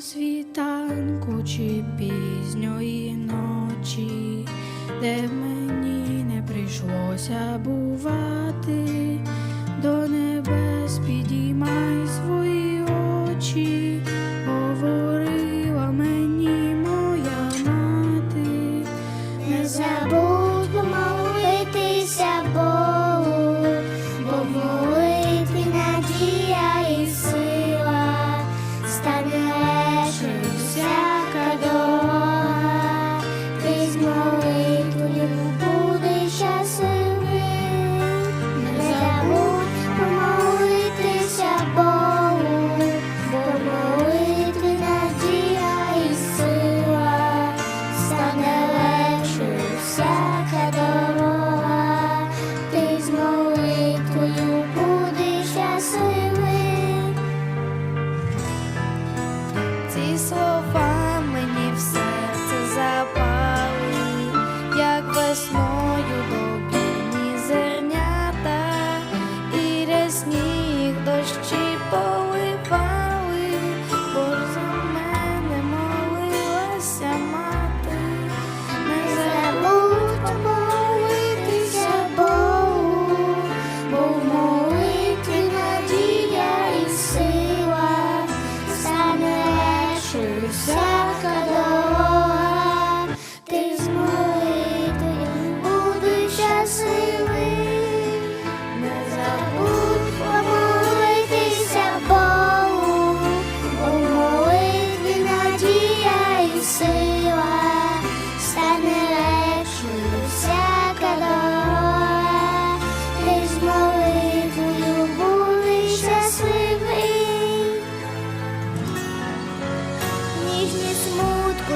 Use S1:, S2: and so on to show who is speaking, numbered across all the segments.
S1: світанку чи пізньої ночі, де мені не прийшлося бувати.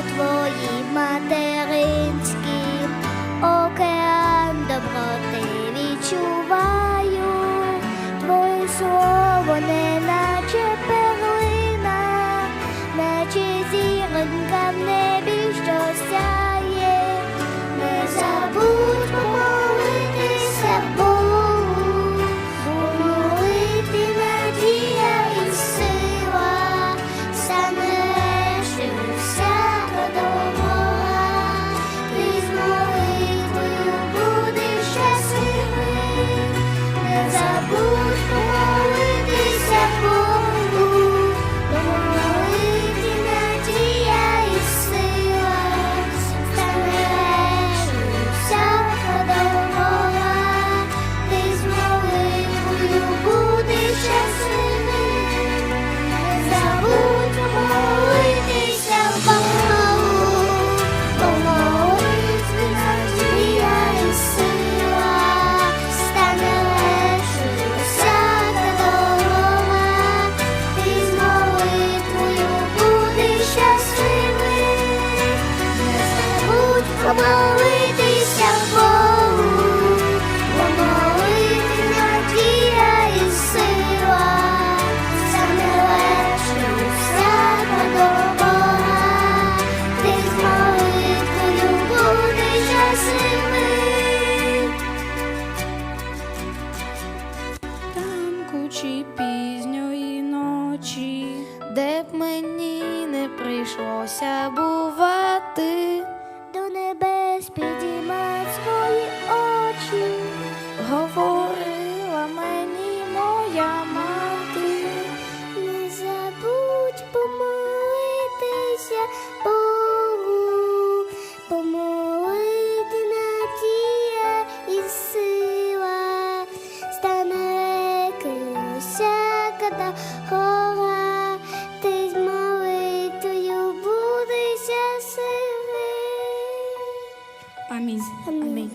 S2: у твоїй океан доброти відчуває. Zabu. помолитися Богу, бо молити надія і сила, саме легше всяка дорога, ти з молитвою будеш
S1: щасливим. Там ночі, де б мені не прийшлося
S2: бути.
S1: Mình.